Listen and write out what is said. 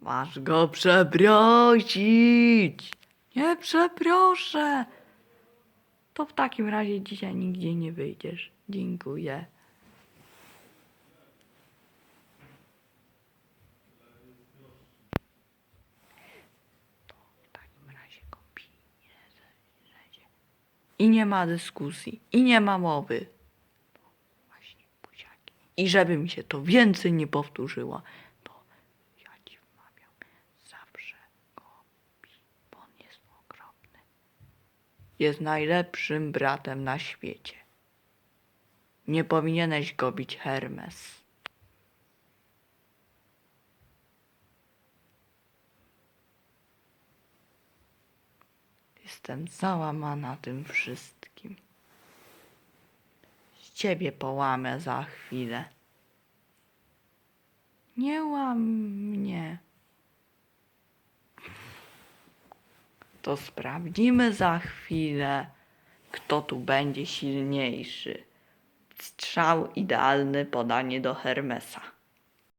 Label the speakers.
Speaker 1: Masz go przeprosić. Nie przeproszę. To w takim razie dzisiaj nigdzie nie wyjdziesz. Dziękuję. To w takim razie I nie ma dyskusji. I nie ma mowy. Właśnie. I żeby mi się to więcej nie powtórzyło, Jest najlepszym bratem na świecie. Nie powinieneś go bić, Hermes. Jestem załamana tym wszystkim. Z ciebie połamę za chwilę. Nie łam mnie. To sprawdzimy za chwilę, kto tu będzie silniejszy. Strzał idealny, podanie do Hermesa.